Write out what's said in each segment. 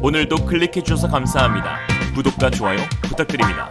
오늘도 클릭해 주셔서 감사합니다. 구독과 좋아요 부탁드립니다.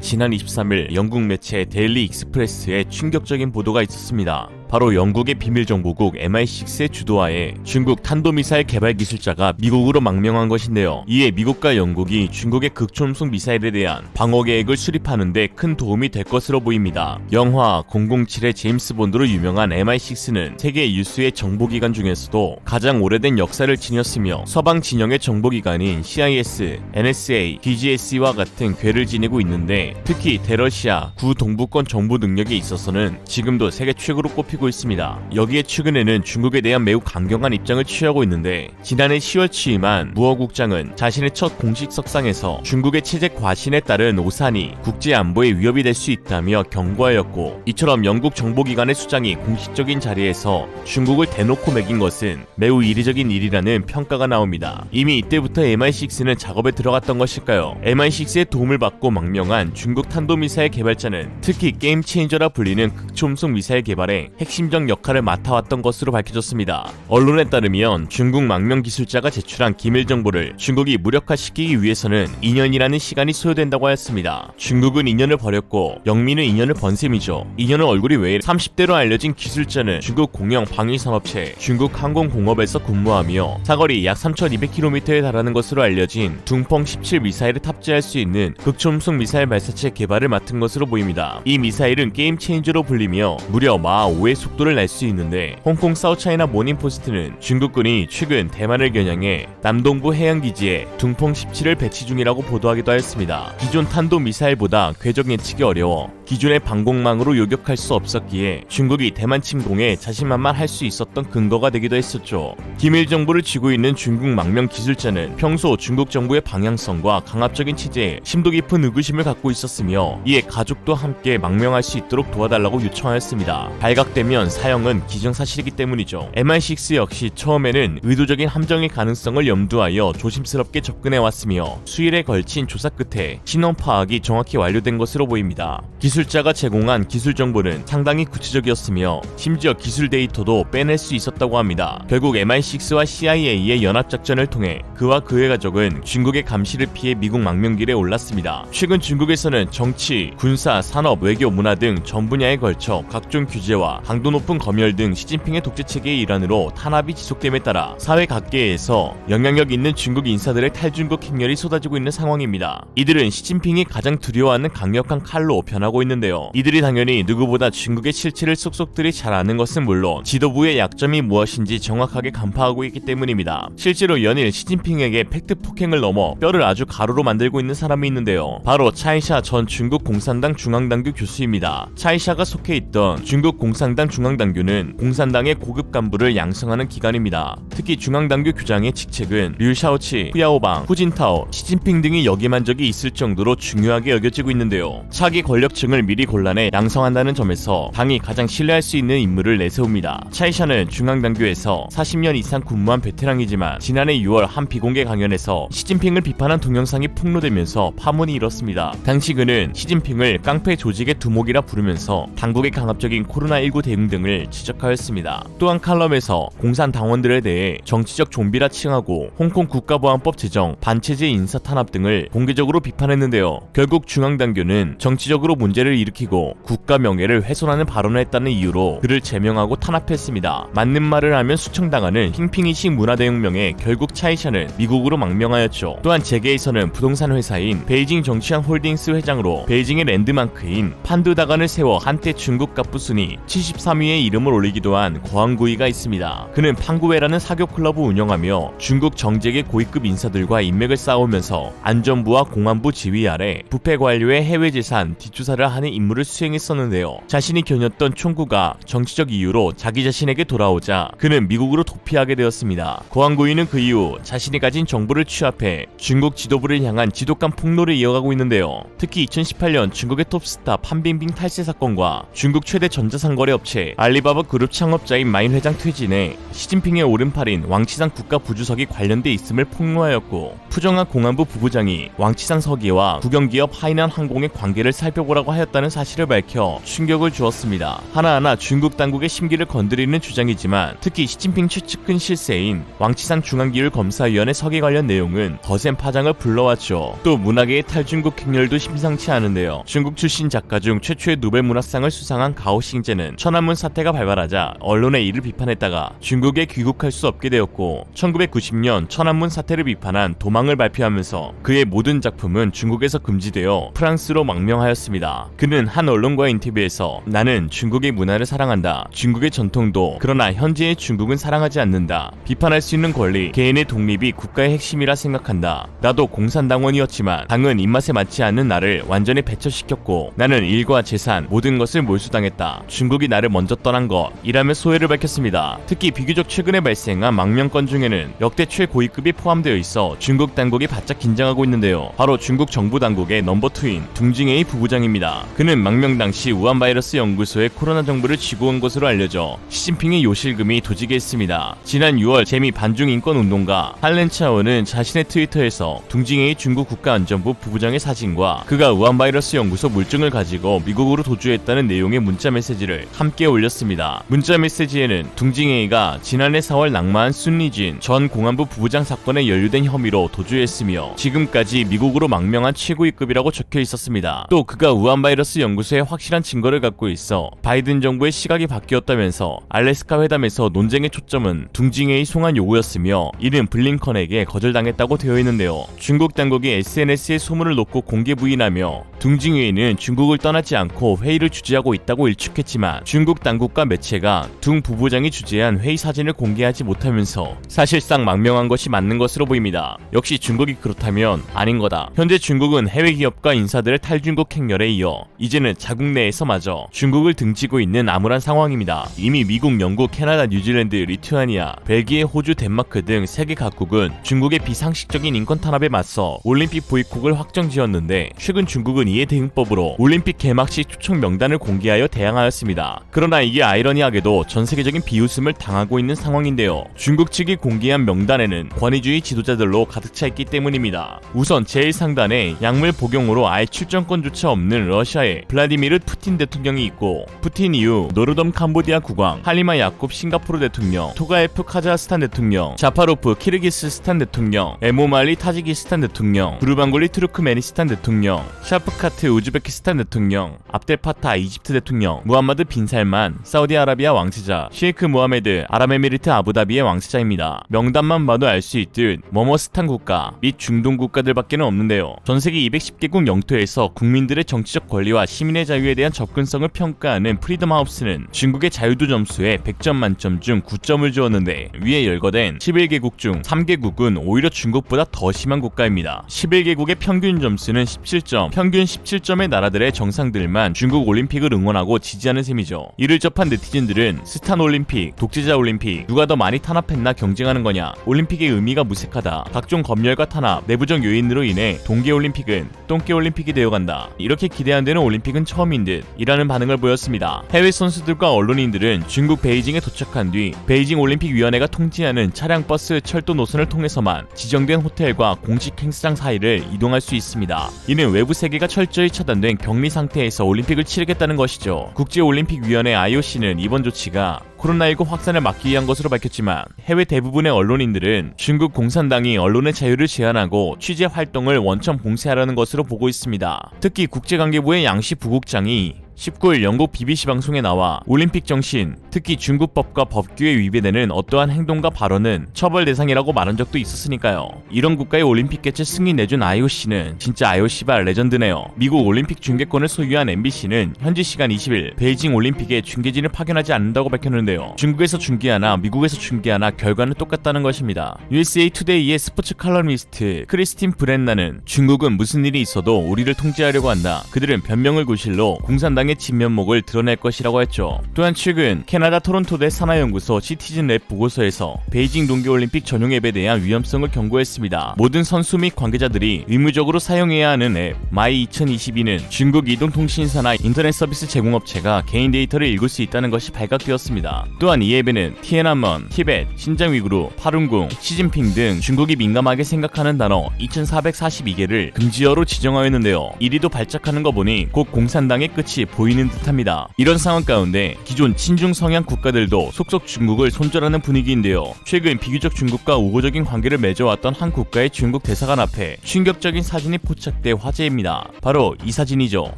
지난 23일 영국 매체 데일리 익스프레스에 충격적인 보도가 있었습니다. 바로 영국의 비밀정보국 MI6의 주도하에 중국 탄도미사일 개발 기술자가 미국으로 망명한 것인데요. 이에 미국과 영국이 중국의 극초음속 미사일에 대한 방어 계획을 수립하는데 큰 도움이 될 것으로 보입니다. 영화 007의 제임스 본드로 유명한 MI6는 세계 유수의 정보기관 중에서도 가장 오래된 역사를 지녔으며 서방 진영의 정보기관인 CIS, NSA, DGS와 같은 궤를 지니고 있는데 특히 대러시아 구동부권 정보 능력에 있어서는 지금도 세계 최고로 꼽히고 있습니다. 여기에 최근에는 중국에 대한 매우 강경한 입장을 취하고 있는데 지난해 10월 취임한 무어 국장은 자신의 첫 공식 석상에서 중국의 체제 과신에 따른 오산이 국제 안보에 위협이 될 수 있다며 경고하였고 이처럼 영국 정보기관의 수장이 공식적인 자리에서 중국을 대놓고 매긴 것은 매우 이례적인 일이라는 평가가 나옵니다. 이미 이때부터 MI6는 작업에 들어갔던 것일까요? MI6의 도움을 받고 망명한 중국 탄도미사일 개발자는 특히 게임 체인저라 불리는 극초음속 미사일 개발에 핵심적 역할을 맡아왔던 것으로 밝혀졌습니다. 언론에 따르면 중국 망명 기술자가 제출한 기밀 정보를 중국이 무력화시키기 위해서는 2년이라는 시간이 소요된다고 하였습니다. 중국은 2년을 버렸고 영민은 2년을 번 셈이죠. 2년은 얼굴이 왜 이래? 30대로 알려진 기술자는 중국 공영 방위산업체 중국 항공공업에서 근무하며 사거리 약 3,200km에 달하는 것으로 알려진 둥펑 17 미사일을 탑재할 수 있는 극초음속 미사일 발사체 개발을 맡은 것으로 보입니다. 이 미사일은 게임 체인저로 불리며 무려 마 5의 속도를 낼 수 있는데 홍콩 사우차이나 모닝포스트는 중국군이 최근 대만을 겨냥해 남동부 해양기지에 둥펑 17을 배치 중이라고 보도하기도 하였습니다. 기존 탄도 미사일보다 궤적 예측이 어려워 기존의 방공망으로 요격할 수 없었기에 중국이 대만 침공에 자신만만할 수 있었던 근거가 되기도 했었죠. 기밀 정보를 쥐고 있는 중국 망명 기술자는 평소 중국 정부의 방향성과 강압적인 체제에 심도 깊은 의구심을 갖고 있었으며 이에 가족도 함께 망명할 수 있도록 도와달라고 요청하였습니다. 발각되면 사형은 기정사실이기 때문이죠. MI6 역시 처음에는 의도적인 함정의 가능성을 염두하여 조심스럽게 접근해 왔으며 수일에 걸친 조사 끝에 신원 파악이 정확히 완료된 것으로 보입니다. 기술 자가 제공한 기술 정보는 상당히 구체적이었으며 심지어 기술 데이터도 빼낼 수 있었다고 합니다. 결국 MI6와 CIA의 연합작전을 통해 그와 그의 가족은 중국의 감시를 피해 미국 망명길에 올랐습니다. 최근 중국에서는 정치, 군사, 산업, 외교, 문화 등 전 분야에 걸쳐 각종 규제와 강도 높은 검열 등 시진핑의 독재 체계의 일환으로 탄압이 지속됨에 따라 사회 각계에서 영향력 있는 중국 인사들의 탈중국 행렬이 쏟아지고 있는 상황입니다. 이들은 시진핑이 가장 두려워하는 강력한 칼로 변하고 있는 데요. 이들이 당연히 누구보다 중국의 실체를 속속들이 잘 아는 것은 물론 지도부의 약점이 무엇인지 정확하게 간파하고 있기 때문입니다. 실제로 연일 시진핑에게 팩트 폭행을 넘어 뼈를 아주 가루로 만들고 있는 사람이 있는데요. 바로 차이샤 전 중국 공산당 중앙당규 교수입니다. 차이샤가 속해 있던 중국 공산당 중앙당규는 공산당의 고급 간부를 양성하는 기관입니다. 특히 중앙당규 규장의 직책은 류샤오치, 후야오방, 후진타오, 시진핑 등이 역임한 적이 있을 정도로 중요하게 여겨지고 있는데요. 차기 권력층을 미리 골라내 양성한다는 점에서 당이 가장 신뢰할 수 있는 인물을 내세웁니다. 차이샤는 중앙당규에서 40년 이상 근무한 베테랑이지만 지난해 6월 한 비공개 강연에서 시진핑을 비판한 동영상이 폭로되면서 파문이 일었습니다. 당시 그는 시진핑을 깡패 조직의 두목이라 부르면서 당국의 강압적인 코로나19 대응 등을 지적하였습니다. 또한 칼럼에서 공산 당원들에 대해 정치적 좀비라 칭하고 홍콩 국가보안법 제정, 반체제 인사 탄압 등을 공개적으로 비판했는데요. 결국 중앙당규는 정치적으로 문제를 일으키고 국가 명예를 훼손하는 발언을 했다는 이유로 그를 제명하고 탄압했습니다. 맞는 말을 하면 수청당하는 핑핑이식 문화대혁명에 결국 차이샤는 미국으로 망명하였죠. 또한 재계에서는 부동산 회사인 베이징 정치환 홀딩스 회장으로 베이징의 랜드마크인 판두다간을 세워 한때 중국 갑부순이 73위에 이름을 올리기도 한 거항구이가 있습니다. 그는 판구웨라는 사교 클럽을 운영하며 중국 정재계 고위급 인사들과 인맥을 쌓으면서 안전부와 공안부 지휘 아래 부패 관료의 해외 재산 뒷조사를 하는 임무를 수행했었는데요. 자신이 겨녔던 총구가 정치적 이유로 자기 자신에게 돌아오자 그는 미국으로 도피하게 되었습니다. 거항구이는 그 이후 자신이 가진 정보를 취합해 중국 지도부를 향한 지독한 폭로를 이어가고 있는데요. 특히 2018년 중국의 톱스타 판빙빙 탈세 사건과 중국 최대 전자상거래 업체 알리바바 그룹 창업자인 마인 회장 퇴진에 시진핑의 오른팔인 왕치상 국가 부주석이 관련돼 있음을 폭로하였고 푸정한 공안부 부부장이 왕치상 서기와 국영기업 하이난 항공의 관계를 살펴보라고 하였 했다는 사실을 밝혀 충격을 주었습니다. 하나하나 중국 당국의 심기를 건드리는 주장이지만 특히 시진핑 최측근 실세인 왕치산 중앙기율 검사위원회 서기 관련 내용은 거센 파장을 불러왔죠. 또 문학계의 탈중국 행렬도 심상치 않은데요. 중국 출신 작가 중 최초의 노벨 문학상을 수상한 가오싱제는 천안문 사태가 발발하자 언론의 이를 비판했다가 중국에 귀국할 수 없게 되었고 1990년 천안문 사태를 비판한 도망을 발표하면서 그의 모든 작품은 중국에서 금지되어 프랑스로 망명하였습니다. 그는 한 언론과의 인터뷰에서 나는 중국의 문화를 사랑한다. 중국의 전통도 그러나 현재의 중국은 사랑하지 않는다. 비판할 수 있는 권리, 개인의 독립이 국가의 핵심이라 생각한다. 나도 공산당원이었지만 당은 입맛에 맞지 않는 나를 완전히 배척시켰고 나는 일과 재산 모든 것을 몰수당했다. 중국이 나를 먼저 떠난 것 이라며 소회를 밝혔습니다. 특히 비교적 최근에 발생한 망명건 중에는 역대 최고위급이 포함되어 있어 중국 당국이 바짝 긴장하고 있는데요. 바로 중국 정부 당국의 넘버 투인 둥징에이 부부장입니다. 그는 망명 당시 우한 바이러스 연구소에 코로나 정보를 쥐고 온 것으로 알려져 시진핑의 요실금이 도지게 했습니다. 지난 6월 재미 반중 인권 운동가 할렌 차오는 자신의 트위터에서 둥징에이 중국 국가안전부 부부장의 사진과 그가 우한 바이러스 연구소 물증을 가지고 미국으로 도주했다는 내용의 문자 메시지를 함께 올렸습니다. 문자 메시지에는 둥징에이가 지난해 4월 낙마한 순리진 전 공안부 부부장 사건에 연루된 혐의로 도주했으며 지금까지 미국으로 망명한 최고위급이라고 적혀 있었습니다. 또 그가 우한 바이러스 연구소에 확실한 증거를 갖고 있어 바이든 정부의 시각이 바뀌었다면서 알래스카 회담에서 논쟁의 초점은 둥징에이 송환 요구였으며 이는 블링컨에게 거절당했다고 되어 있는데요. 중국 당국이 SNS에 소문을 놓고 공개 부인하며 둥징웨이는 중국을 떠나지 않고 회의를 주재하고 있다고 일축했지만 중국 당국과 매체가 둥 부부장이 주재한 회의 사진을 공개하지 못하면서 사실상 망명한 것이 맞는 것으로 보입니다. 역시 중국이 그렇다면 아닌 거다. 현재 중국은 해외 기업과 인사들의 탈중국 행렬에 이어 이제는 자국 내에서마저 중국을 등지고 있는 암울한 상황입니다. 이미 미국, 영국, 캐나다, 뉴질랜드, 리투아니아, 벨기에, 호주, 덴마크 등 세계 각국은 중국의 비상식적인 인권 탄압에 맞서 올림픽 보이콧을 확정지었는데 최근 중국은 이에 대응법으로 올림픽 개막식 초청 명단을 공개하여 대항하였습니다. 그러나 이게 아이러니하게도 전 세계적인 비웃음을 당하고 있는 상황인데요. 중국 측이 공개한 명단에는 권위주의 지도자들로 가득 차 있기 때문입니다. 우선 제일 상단에 약물 복용으로 아예 출전권조차 없는 러시아 의 블라디미르 푸틴 대통령이 있고 푸틴 이후 노르덤 캄보디아 국왕 할리마 야콥 싱가포르 대통령 토가예프 카자흐스탄 대통령 자파로프 키르기스스탄 대통령 에모말리 타지키스탄 대통령 부르방골리 투르크메니스탄 대통령 샤프카트 우즈베키스탄 대통령 압델파타 이집트 대통령 무함마드 빈 살만 사우디아라비아 왕세자 셰이크 무하메드 아랍에미리트 아부다비의 왕세자입니다. 명단만 봐도 알 수 있듯 머머스탄 국가 및 중동 국가들밖에는 없는데요. 전 세계 210개국 영토에서 국민들의 정치적 권리와 시민의 자유에 대한 접근성을 평가하는 프리덤 하우스는 중국의 자유도 점수에 100점 만점 중 9점을 주었는데 위에 열거된 11개국 중 3개국은 오히려 중국보다 더 심한 국가입니다. 11개국의 평균 점수는 17점, 평균 17점의 나라들의 정상들만 중국 올림픽을 응원하고 지지하는 셈이죠. 이를 접한 네티즌들은 스탄 올림픽, 독재자 올림픽 누가 더 많이 탄압했나 경쟁하는 거냐? 올림픽의 의미가 무색하다. 각종 검열과 탄압, 내부적 요인으로 인해 동계 올림픽은 똥개 올림픽이 되어간다. 이렇게 기대한 되는 올림픽은 처음인 듯 이라는 반응을 보였습니다. 해외 선수들과 언론인들은 중국 베이징에 도착한 뒤 베이징 올림픽 위원회가 통제하는 차량 버스 철도 노선을 통해서만 지정된 호텔과 공식 행사장 사이를 이동할 수 있습니다. 이는 외부 세계가 철저히 차단된 격리 상태에서 올림픽을 치르겠다는 것이죠. 국제올림픽위원회 IOC는 이번 조치가 코로나19 확산을 막기 위한 것으로 밝혔지만 해외 대부분의 언론인들은 중국 공산당이 언론의 자유를 제한하고 취재 활동을 원천 봉쇄하라는 것으로 보고 있습니다. 특히 국제관계부의 양시 부국장이 19일 영국 BBC 방송에 나와 올림픽 정신, 특히 중국법과 법규에 위배되는 어떠한 행동과 발언은 처벌 대상이라고 말한 적도 있었으니까요. 이런 국가의 올림픽 개최 승인 내준 IOC는 진짜 IOC발 레전드네요. 미국 올림픽 중계권을 소유한 MBC는 현지 시간 20일 베이징 올림픽에 중계진을 파견하지 않는다고 밝혔는데요. 중국에서 중계하나 미국에서 중계하나 결과는 똑같다는 것입니다. USA 투데이의 스포츠 칼럼니스트 크리스틴 브렌나는 중국은 무슨 일이 있어도 우리를 통제하려고 한다. 그들은 변명을 구실로 공산당 공산당의 진면목을 드러낼 것이라고 했죠. 또한 최근 캐나다 토론토 대 산하연구소 시티즌 랩 보고서에서 베이징 동계올림픽 전용 앱에 대한 위험성을 경고했습니다. 모든 선수 및 관계자들이 의무적으로 사용해야 하는 앱 마이 2022는 중국 이동통신사나 인터넷 서비스 제공업체가 개인 데이터를 읽을 수 있다는 것이 발각되었습니다. 또한 이 앱에는 티에난먼, 티벳, 신장 위구르, 파룬궁, 시진핑 등 중국이 민감하게 생각하는 단어 2442개를 금지어로 지정하였는데요. 1위도 발작하는 거 보니 곧 공산당의 끝이 보이는 듯합니다. 이런 상황 가운데 기존 친중 성향 국가들도 속속 중국을 손절하는 분위기인데요. 최근 비교적 중국과 우호적인 관계를 맺어왔던 한 국가의 중국 대사관 앞에 충격적인 사진이 포착돼 화제입니다. 바로 이 사진이죠.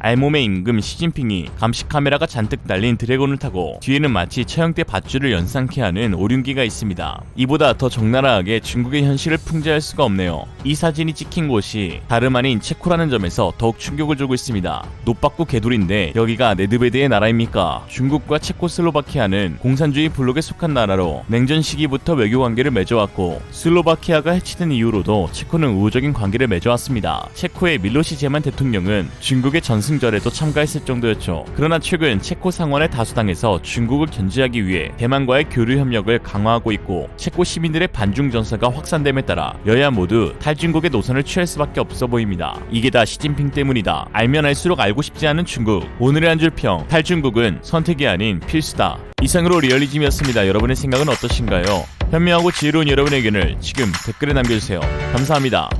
알몸의 임금 시진핑이 감시 카메라가 잔뜩 달린 드래곤을 타고 뒤에는 마치 처형 때 밧줄을 연상케 하는 오륜기가 있습니다. 이보다 더 적나라하게 중국의 현실을 풍자할 수가 없네요. 이 사진이 찍힌 곳이 다름 아닌 체코라는 점에서 더욱 충격을 주고 있습니다. 노받고 개돌인데 여기가 네드베드의 나라입니까? 중국과 체코슬로바키아는 공산주의 블록에 속한 나라로 냉전 시기부터 외교 관계를 맺어왔고 슬로바키아가 해치된 이후로도 체코는 우호적인 관계를 맺어왔습니다. 체코의 밀로시 제만 대통령은 중국의 전승절에도 참가했을 정도였죠. 그러나 최근 체코 상원의 다수당에서 중국을 견제하기 위해 대만과의 교류 협력을 강화하고 있고 체코 시민들의 반중 전사가 확산됨에 따라 여야 모두 탈중국의 노선을 취할 수밖에 없어 보입니다. 이게 다 시진핑 때문이다. 알면 알수록 알고 싶지 않은 중국. 오늘의 한 줄 평. 탈중국은 선택이 아닌 필수다. 이상으로 리얼리즘이었습니다. 여러분의 생각은 어떠신가요? 현명하고 지혜로운 여러분의 의견을 지금 댓글에 남겨주세요. 감사합니다.